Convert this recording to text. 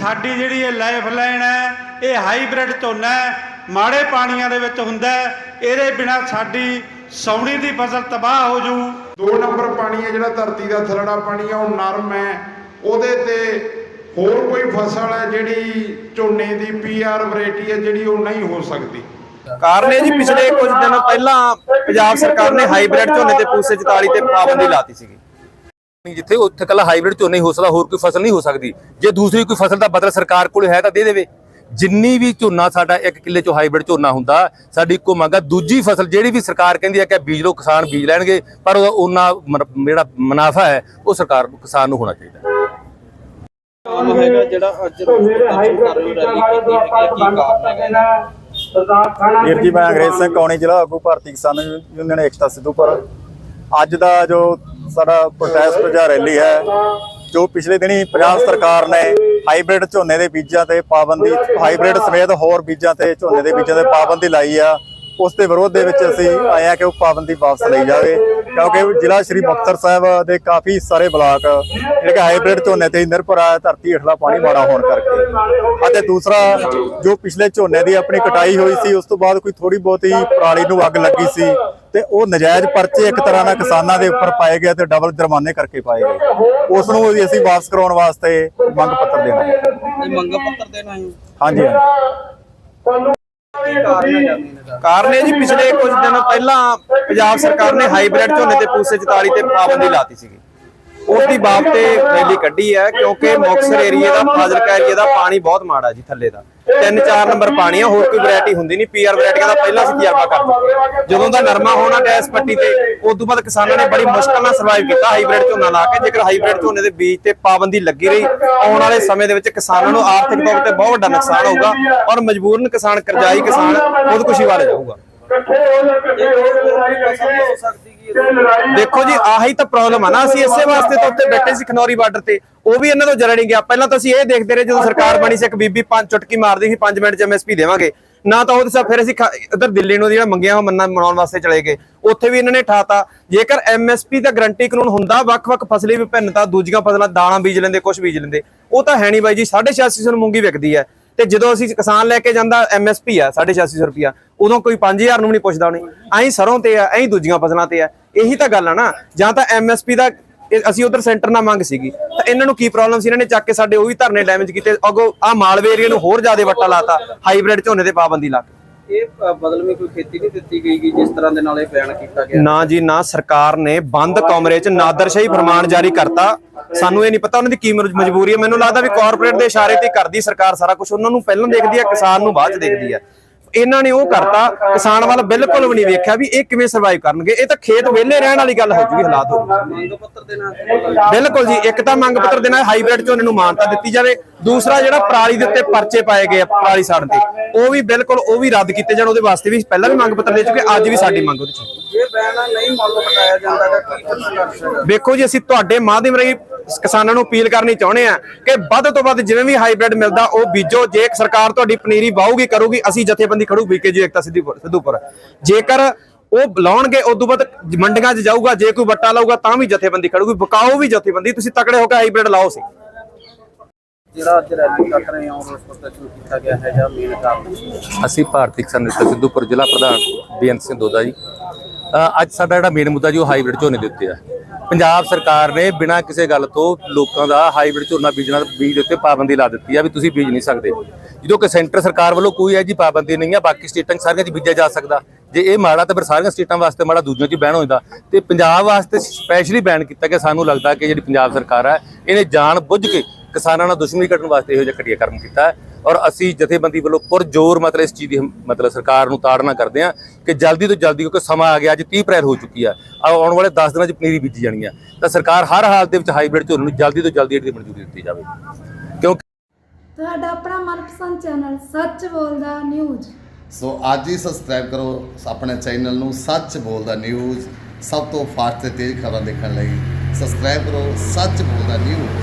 ਸਾਡੀ ਜਿਹੜੀ ਇਹ ਲਾਈਫ ਲਾਈਨ ਹੈ ਇਹ ਹਾਈਬ੍ਰਿਡ ਝੋਨਾ ਹੈ ਮਾੜੇ ਪਾਣੀਆਂ ਦੇ ਵਿੱਚ ਹੁੰਦਾ ਹੈ ਇਹਦੇ ਬਿਨਾ ਸਾਡੀ ਸੌਣੀ ਦੀ ਫਸਲ ਤਬਾਹ ਹੋ ਜੂ। ਦੋ ਨੰਬਰ ਪਾਣੀ ਹੈ ਜਿਹੜਾ ਧਰਤੀ ਦਾ ਥੱਲੜਾ ਪਾਣੀ ਹੈ ਉਹ ਨਰਮ ਹੈ। ਉਹਦੇ ਤੇ ਹੋਰ ਕੋਈ ਫਸਲ ਹੈ ਜਿਹੜੀ ਝੋਨੇ ਦੀ ਪੀਆਰ ਵੈਰਾਈਟੀ ਹੈ ਜਿਹੜੀ ਉਹ ਨਹੀਂ ਹੋ ਸਕਦੀ? ਕਾਰਨ ਇਹ ਜੀ ਪਿਛਲੇ ਕੁਝ ਦਿਨ ਪਹਿਲਾਂ ਪੰਜਾਬ ਸਰਕਾਰ ਨੇ ਹਾਈਬ੍ਰਿਡ ਝੋਨੇ ਤੇ ਪੂਸੇ 44 ਤੇ ਪਾਬੰਦੀ ਲਾਤੀ ਸੀਗੀ। ਨਹੀਂ ਜਿੱਥੇ ਉੱਥੇ ਕੱਲਾ ਹਾਈਬ੍ਰਿਡ ਝੋਨਾ ਹੀ ਹੋ ਸਕਦਾ ਹੋਰ ਕੋਈ ਫਸਲ ਨਹੀਂ ਹੋ ਸਕਦੀ। ਜੇ ਦੂਸਰੀ ਕੋਈ ਫਸਲ ਦਾ ਬਦਲ ਸਰਕਾਰ ਕੋਲ ਹੈ ਤਾਂ ਦੇ ਦੇਵੇ। ਜਿੰਨੀ ਵੀ ਝੋਨਾ ਸਾਡਾ 1 ਕਿੱਲੇ ਚੋਂ ਹਾਈਬ੍ਰਿਡ ਝੋਨਾ ਹੁੰਦਾ, ਸਾਡੀ ਇੱਕੋ ਮੰਗ ਆ, ਦੂਜੀ ਫਸਲ ਜਿਹੜੀ ਵੀ ਸਰਕਾਰ ਕਹਿੰਦੀ ਹੈ ਕਿ ਬੀਜ ਲਓ, ਕਿਸਾਨ ਬੀਜ ਲੈਣਗੇ, ਪਰ ਉਹਦਾ ਉਹਨਾਂ ਜਿਹੜਾ ਮੁਨਾਫਾ ਹੈ, ਉਹ ਸਰਕਾਰ ਨੂੰ ਕਿਸਾਨ ਨੂੰ ਹੋਣਾ ਚਾਹੀਦਾ ਹੈ। ਹੈਗਾ ਜਿਹੜਾ ਅੱਜ ਵੀਰ ਜੀ, ਮੈਂ ਅੰਗਰੇਜ਼ ਸਿੰਘ ਕੌਣੀ ਜ਼ਿਲ੍ਹਾ ਆਗੂ, ਭਾਰਤੀ ਕਿਸਾਨ ਯੂਨੀਅਨ ਏਕਤਾ ਸਿੱਧੂਪੁਰ ਅੱਜ ਦਾ ਜੋ ਸਾਡਾ ਪ੍ਰੋਟੈਸਟ ਜਾਂ ਰੈਲੀ ਹੈ, ਜੋ ਪਿਛਲੇ ਦਿਨੀ ਪੰਜਾਬ ਸਰਕਾਰ ਨੇ ਹਾਈਬ੍ਰਿਡ ਝੋਨੇ ਦੇ ਬੀਜਾਂ ਤੇ ਪਾਬੰਦੀ ਹਾਈਬ੍ਰਿਡ ਸਮੇਤ ਹੋਰ ਬੀਜਾਂ ਤੇ ਝੋਨੇ ਦੇ ਬੀਜਾਂ ਤੇ ਪਾਬੰਦੀ ਲਾਈ ਆ। ਉਸ ਦੇ ਵਿਰੋਧ ਦੇ ਵਿੱਚ ਅਸੀਂ ਆਏ ਆ ਕਿ ਉਹ ਪਾਬੰਦੀ ਵਾਪਸ ਲਈ ਜਾਵੇ, ਕਿਉਂਕਿ ਜ਼ਿਲ੍ਹਾ ਸ਼੍ਰੀ ਮੁਕਤਸਰ ਸਾਹਿਬ ਦੇ ਕਾਫੀ ਸਾਰੇ ਬਲਾਕ ਜਿਹੜੇ ਕਿ ਹਾਈਬ੍ਰਿਡ ਝੋਨੇ ਤੇ ਹੀ ਨਿਰਭਰ ਆ, ਧਰਤੀ ਹੇਠਲਾ ਪਾਣੀ ਮਾੜਾ ਹੋਣ ਕਰਕੇ। ਅਤੇ ਦੂਸਰਾ, ਜੋ ਪਿਛਲੇ ਝੋਨੇ ਦੀ ਆਪਣੀ ਕਟਾਈ ਹੋਈ ਸੀ, ਉਸ ਤੋਂ ਬਾਅਦ ਕੋਈ ਥੋੜੀ ਬਹੁਤੀ ਪਰਾਲੀ ਨੂੰ ਅੱਗ ਲੱਗੀ ਸੀ ਤੇ ਉਹ ਨਜਾਇਜ਼ ਪਰਚੇ ਇੱਕ ਤਰ੍ਹਾਂ ਨਾਲ ਕਿਸਾਨਾਂ ਦੇ ਉੱਪਰ ਪਾਏ ਗਏ ਤੇ ਡਬਲ ਜੁਰਮਾਨੇ ਕਰਕੇ ਪਾਏ ਗਏ। ਉਸ ਨੂੰ ਵੀ ਅਸੀਂ ਵਾਪਸ ਕਰਾਉਣ ਵਾਸਤੇ ਮੰਗ ਪੱਤਰ ਦੇਣਾ। ਇਹ ਮੰਗ ਪੱਤਰ ਦੇਣਾ ਹੈ? ਹਾਂਜੀ ਹਾਂਜੀ। ਕਾਰਨ ਇਹ ਜੀ ਪਿਛਲੇ ਕੁਝ ਦਿਨ ਪਹਿਲਾਂ ਪੰਜਾਬ ਸਰਕਾਰ ਨੇ ਹਾਈਬ੍ਰਿਡ ਝੋਨੇ ਤੇ ਪੂਸੇ 44 ਤੇ ਪਾਬੰਦੀ ਲਾਤੀ ਸੀਗੀ। ਉਸ ਦੀ ਬਾਬ ਤੇ ਰੈਲੀ ਕੱਢੀ ਹੈ, ਕਿਉਂਕਿ ਮੁਕਤਸਰ ਏਰੀਏ ਦਾ, ਫਾਜ਼ਿਲਕਾ ਏਰੀਏ ਦਾ ਪਾਣੀ ਬਹੁਤ ਮਾੜਾ ਜੀ, ਥੱਲੇ ਦਾ। 3-4 ਨੰਬਰ ਪਾਣੀ ਆ, ਹੋਰ ਕੋਈ ਵੈਰਾਈਟੀ ਹੁੰਦੀ ਨਹੀਂ। ਪੀਆਰ ਵੈਰਾਈਟੀਆਂ ਦਾ ਪਹਿਲਾਂ ਅਸੀਂ ਤਜਰਬਾ ਕਰ ਚੁੱਕੇ ਜਦੋਂ ਦਾ ਨਰਮਾ ਹੋਣਾ ਡੈਸ ਪੱਟੀ ਤੇ ਉਸ ਤੋਂ ਬਾਅਦ ਕਿਸਾਨਾਂ ਨੇ ਬੜੀ ਮੁਸ਼ਕਲ ਨਾਲ ਸਰਵਾਈਵ ਕੀਤਾ ਹਾਈਬ੍ਰਿਡ ਝੋਨਾ ਲਾ ਕੇ। ਜੇਕਰ ਹਾਈਬ੍ਰਿਡ ਝੋਨੇ ਦੇ ਬੀਜ ਤੇ ਪਾਬੰਦੀ ਲੱਗੀ ਰਹੀ, ਆਉਣ ਵਾਲੇ ਸਮੇਂ ਦੇ ਵਿੱਚ ਕਿਸਾਨਾਂ ਨੂੰ ਆਰਥਿਕ ਤੌਰ ਤੇ ਬਹੁਤ ਵੱਡਾ ਨੁਕਸਾਨ ਹੋਊਗਾ ਔਰ ਮਜਬੂਰਨ ਕਿਸਾਨ, ਕਰਜ਼ਾਈ ਕਿਸਾਨ ਖੁਦਕੁਸ਼ੀ ਵਾਲੇ ਜਾਊਗਾ। ਦੇਖੋ ਜੀ ਆਹੀ ਤਾਂ ਪ੍ਰੋਬਲਮ ਆ ਨਾ ਅਸੀਂ ਇਸੇ ਵਾਸਤੇ ਤਾਂ ਉੱਤੇ ਬੈਠੇ ਸੀ ਖਨੌਰੀ ਬਾਰਡਰ ਤੇ। ਉਹ ਵੀ ਇਹਨਾਂ ਤੋਂ ਜਰਾ ਨਹੀਂ ਗਿਆ ਪਹਿਲਾਂ ਤਾਂ ਅਸੀਂ ਇਹ ਦੇਖਦੇ ਰਹੇ ਜਦੋਂ ਸਰਕਾਰ ਬਣੀ ਸੀ ਇੱਕ ਬੀਬੀ ਪੰਜ ਚੁਟਕੀ ਮਾਰਦੀ ਸੀ 5 ਮਿੰਟ ਚ ਐਮਐਸਪੀ ਦੇਵਾਂਗੇ। ਨਾ ਤਾਂ ਉਹਦੇ ਸਾਹ ਫਿਰ ਅਸੀਂ ਇਧਰ ਦਿੱਲੀ ਨੂੰ ਜਿਹੜਾ ਮੰਗਿਆ ਉਹ ਮੰਨਣਾ ਮਨਾਉਣ ਵਾਸਤੇ ਚਲੇ ਗਏ। ਉੱਥੇ ਵੀ ਇਹਨਾਂ ਨੇ ਠਾਤਾ। ਜੇਕਰ ਐਮਐਸਪੀ ਦਾ ਗਰੰਟੀ ਕਾਨੂੰਨ ਹੁੰਦਾ ਵੱਖ-ਵੱਖ ਫਸਲੀ ਵਿਭਿੰਨਤਾ ਦੂਜੀਆਂ ਫਸਲਾਂ ਦਾਣਾ ਬੀਜ ਲੈਂਦੇ ਕੁਝ ਬੀਜ ਲੈਂਦੇ। ਉਹ ਤਾਂ ਹੈ ਨਹੀਂ ਬਾਈ ਜੀ 8600 ਨੂੰ ਮੂੰਗੀ ਵਿਕਦੀ ਹੈ। ਤੇ ਜਦੋਂ ਅਸੀਂ ਕਿਸਾਨ ਲੈ ਕੇ ਜਾਂਦਾ ਐਮਐਸਪੀ ਆ 8600 ਰੁਪਿਆ ਉਦੋਂ ਕੋਈ 5000 ਨੂੰ ਵੀ ਨਹੀਂ ਪੁੱਛਦਾ ਉਹਨੇ। ਐਂ ਸਰੋਂ ਤੇ ਆ, ਐਂ ਦੂਜੀਆਂ ਫਸਲਾਂ ਤੇ ਆ। ਇਹੀ ਤਾਂ ਗੱਲ ਆ ਨਾ। ਜਾਂ ਤਾਂ ਐਮਐਸਪੀ ਦਾ ਅਸੀਂ ਉਧਰ ਸੈਂਟਰ ਨਾਲ ਮੰਗ ਸੀਗੀ। ਤਾਂ ਇਹਨਾਂ ਨੂੰ ਕੀ ਪ੍ਰੋਬਲਮ ਸੀ? ਇਹਨਾਂ ਨੇ ਚੱਕ ਕੇ ਸਾਡੇ ਉਹ ਵੀ ਧਰਨੇ ਡੈਮੇਜ ਕੀਤੇ। ਅਗੋ ਆ ਮਾਲਵੇ ਏਰੀਆ ਨੂੰ ਹੋਰ ਜ਼ਿਆਦਾ ਵੱਟਾ ਲਾਤਾ। ਹਾਈਬ੍ਰਿਡ ਝੋਨੇ ਤੇ ਪਾਬੰਦੀ ਲਾ ਕੇ। ਇਹ ਅ, ਕੋਈ ਖੇਤੀ ਨਹੀਂ ਦਿੱਤੀ ਗਈ ਗੀ ਜਿਸ ਤਰ੍ਹਾਂ ਦੇ ਨਾਲ ਇਹ ਬਿਆਨ ਕੀਤਾ ਗਿਆ। ਨਾ ਜੀ ਨਾ ਸਰਕਾਰ ਨੇ ਬੰਦ ਕਮਰੇ 'ਚ ਨਾਦਰਸ਼ਾਹੀ ਫਰਮਾਨ ਜਾਰੀ ਕਰਤਾ। ਸਾਨੂੰ ਇਹ ਨਹੀਂ ਪਤਾ ਉਹਨਾਂ ਦੀ ਕੀ ਮਜਬੂਰੀ ਹੈ। ਮੈਨੂੰ ਲੱਗਦਾ ਵੀ ਕਾਰਪੋਰੇਟ ਦੇ ਇਸ਼ਾਰੇ ਤੇ ਕਰਦੀ ਸਰਕਾਰ ਸਾਰਾ ਕੁਝ ਉਹਨਾਂ ਨੂੰ ਪਹਿਲਾਂ ਦੇਖਦੀ ਹੈ ਕਿਸਾਨ ਨੂੰ ਬਾਅਦ 'ਚ ਦੇਖਦੀ ਹੈ। ਇਹਨਾਂ ਨੇ ਉਹ ਕਰਤਾ ਕਿਸਾਨ ਵੱਲ ਬਿਲਕੁਲ ਵੀ ਨਹੀਂ ਵੇਖਿਆ ਵੀ ਇਹ ਕਿਵੇਂ ਸਰਵਾਈਵ ਕਰਨਗੇ। ਇਹ ਤਾਂ ਖੇਤ ਵਿਹਲੇ ਰਹਿਣ ਵਾਲੀ ਗੱਲ ਹੋ ਜੂਗੀ ਹਾਲਾਤ ਹੋ ਬਿਲਕੁਲ ਜੀ ਇੱਕ ਤਾਂ ਮੰਗ ਪੱਤਰ ਦੇਣਾ ਹਾਈਬ੍ਰਿਡ ਝੋਨੇ ਨੂੰ ਮਾਨਤਾ ਦਿੱਤੀ ਜਾਵੇ। ਦੂਸਰਾ ਜਿਹੜਾ ਪਰਾਲੀ ਦੇ ਉੱਤੇ ਪਰਚੇ ਪਾਏ ਗਏ ਆ ਪਰਾਲੀ ਸਾੜ ਤੇ ਉਹ ਵੀ ਬਿਲਕੁਲ ਉਹ ਵੀ ਰੱਦ ਕੀਤੇ ਜਾਣ ਉਹਦੇ ਵਾਸਤੇ ਵੀ ਪਹਿਲਾਂ ਵੀ ਮੰਗ ਪੱਤਰ ਦੇ ਚੁੱਕੇ ਅੱਜ ਵੀ ਸਾਡੀ ਮੰਗ ਉਹਦੇ ਚ। ਜੇ ਬਿਆਨ ਨਹੀਂ ਮੰਗ ਪਟਾਇਆ ਜਾਂਦਾ ਤਾਂ ਕੀ ਵੇਖੋ ਜੀ ਅਸੀਂ ਤੁਹਾਡੇ ਮਾਧਿਅਮ ਰਾਹੀਂ ਕਿਸਾਨਾਂ ਨੂੰ ਅਪੀਲ ਕਰਨੀ ਚਾਹੁੰਦੇ ਆ ਕਿ ਵੱਧ ਤੋਂ ਵੱਧ ਜਿਵੇਂ ਵੀ ਹਾਈਬ੍ਰਿਡ ਮਿਲਦਾ ਉਹ ਬੀਜੋ। ਜੇ ਸਰਕਾਰ ਤੁਹਾਡੀ ਪਨੀਰੀ ਵਾਹੂਗੀ ਕਰੂਗੀ ਅਸੀਂ ਜਥੇਬੰਦੀ ਖੜੂ ਬੀਕੇਜੀ ਏਕਤਾ ਸਿੱਧੀਪੁਰ ਸਿੱਧੂਪੁਰ ਜੇਕਰ ਉਹ ਲਾਉਣਗੇ ਉਦੋਂ ਬਾਅਦ ਮੰਡੀਆਂ 'ਚ ਜਾਊਗਾ ਜੇ ਕੋਈ ਵੱਟਾ ਲਾਊਗਾ ਤਾਂ ਵੀ ਜਥੇਬੰਦੀ ਖੜੂਗੀ ਬਕਾਓ ਵੀ ਜਥੇਬੰਦੀ। ਤੁਸੀਂ ਤਕੜੇ ਹੋ ਕੇ ਹਾਈਬ੍ਰਿਡ ਲਾਓ ਸੀ। ਜਿਹੜਾ ਅੱਜ ਰੈਲੀ ਕੱਟ ਰਹੇ ਹੋ ਰੋਸ ਪ੍ਰਦਰਸ਼ਨ ਕੀਤਾ ਗਿਆ ਹੈ ਜਾਂ ਮੇਨ ਕਾਰਨ ਅਸੀਂ ਭਾਰਤੀ ਕਿਸਾਨ ਨੇਤਾ ਸਿੱਧੂਪੁਰ ਜ਼ਿਲ੍ਹਾ ਪ੍ਰਧਾਨ ਬੇਅੰਤ ਸਿੰਘ ਦੋਦਾ ਜੀ। ਅੱਜ ਸਾਡਾ ਜਿਹੜਾ ਮੇਨ ਮੁੱਦਾ ਜੀ ਉਹ ਹਾਈਬ੍ਰਿਡ ਝੋਨੇ ਦੇ ਉੱਤੇ ਆ। ਪੰਜਾਬ ਸਰਕਾਰ ਨੇ ਬਿਨਾਂ ਕਿਸੇ ਗੱਲ ਤੋਂ ਲੋਕਾਂ ਦਾ ਹਾਈਬ੍ਰਿਡ ਝੋਨਾ ਬੀਜਣਾ, ਬੀਜ ਦੇ ਉੱਤੇ ਪਾਬੰਦੀ ਲਾ ਦਿੱਤੀ ਆ ਵੀ ਤੁਸੀਂ ਬੀਜ ਨਹੀਂ ਸਕਦੇ। ਜਦੋਂ ਕਿ ਸੈਂਟਰ ਸਰਕਾਰ ਵੱਲੋਂ ਕੋਈ ਹੈ ਜੀ ਪਾਬੰਦੀ ਨਹੀਂ ਆ, ਬਾਕੀ ਸਟੇਟਾਂ 'ਚ ਸਾਰੀਆਂ 'ਚ ਬੀਜਿਆ ਜਾ ਸਕਦਾ। ਜੇ ਇਹ ਮਾੜਾ ਤਾਂ ਫਿਰ ਸਾਰੀਆਂ ਸਟੇਟਾਂ ਵਾਸਤੇ ਮਾੜਾ, ਦੂਜਿਆਂ 'ਚ ਬੈਨ ਹੋ ਜਾਂਦਾ ਤੇ ਪੰਜਾਬ ਵਾਸਤੇ ਸਪੈਸ਼ਲੀ ਬੈਨ ਕੀਤਾ ਕਿ ਸਾਨੂੰ ਲੱਗਦਾ ਕਿ ਜਿਹੜੀ ਪੰਜਾਬ ਸਰਕਾਰ ਹੈ ਇਹਨੇ ਜਾਣ ਬੁੱਝ ਕੇ ਕਿਸਾਨਾਂ ਨਾਲ ਦੁਸ਼ਮਣੀ ਕੱਢਣ ਵਾਸਤੇ ਇਹੋ ਜਿਹਾ ਘਟੀਆ ਕਰਮ ਕੀਤਾ। ਹੈ ਔਰ ਅਸੀਂ ਜਥੇਬੰਦੀ ਵੱਲੋਂ ਪੁਰਜ਼ੋਰ ਮਤਲਬ ਇਸ ਚੀਜ਼ ਦੀ ਮਤਲਬ ਸਰਕਾਰ ਨੂੰ ਤਾੜਨਾ ਕਰਦੇ ਹਾਂ ਕਿ ਜਲਦੀ ਤੋਂ ਜਲਦੀ ਕਿਉਂਕਿ ਸਮਾਂ ਆ ਗਿਆ ਅੱਜ 30 ਅਪ੍ਰੈਲ ਹੋ ਚੁੱਕੀ ਆ ਆ ਆਉਣ ਵਾਲੇ 10 ਦਿਨਾਂ 'ਚ ਪਨੀਰੀ ਬੀਜੀ ਜਾਣੀ ਆ। ਤਾਂ ਸਰਕਾਰ ਹਰ ਹਾਲਤ ਦੇ ਵਿੱਚ ਹਾਈਬ੍ਰਿਡ ਝੋਨੇ ਨੂੰ ਜਲਦੀ ਤੋਂ ਜਲਦੀ ਇਹਦੀ ਮਨਜ਼ੂਰੀ ਦਿੱਤੀ ਜਾਵੇ। ਕਿਉਂਕਿ ਤੁਹਾਡਾ ਆਪਣਾ ਮਨਪਸੰਦ ਚੈਨਲ ਸੱਚ ਬੋਲਦਾ ਨਿਊਜ਼। ਸੋ ਅੱਜ ਹੀ ਸਬਸਕ੍ਰਾਈਬ ਕਰੋ ਆਪਣੇ ਚੈਨਲ ਨੂੰ ਸੱਚ ਬੋਲਦਾ ਨਿਊਜ਼ ਸਭ ਤੋਂ ਫਾਸਟ ਤੇ ਤੇਜ਼ ਖਬਰਾਂ ਦੇਖਣ ਲਈ ਸਬਸਕ੍ਰਾਈਬ ਕਰੋ ਸੱਚ ਬੋਲਦਾ ਨਿਊਜ਼।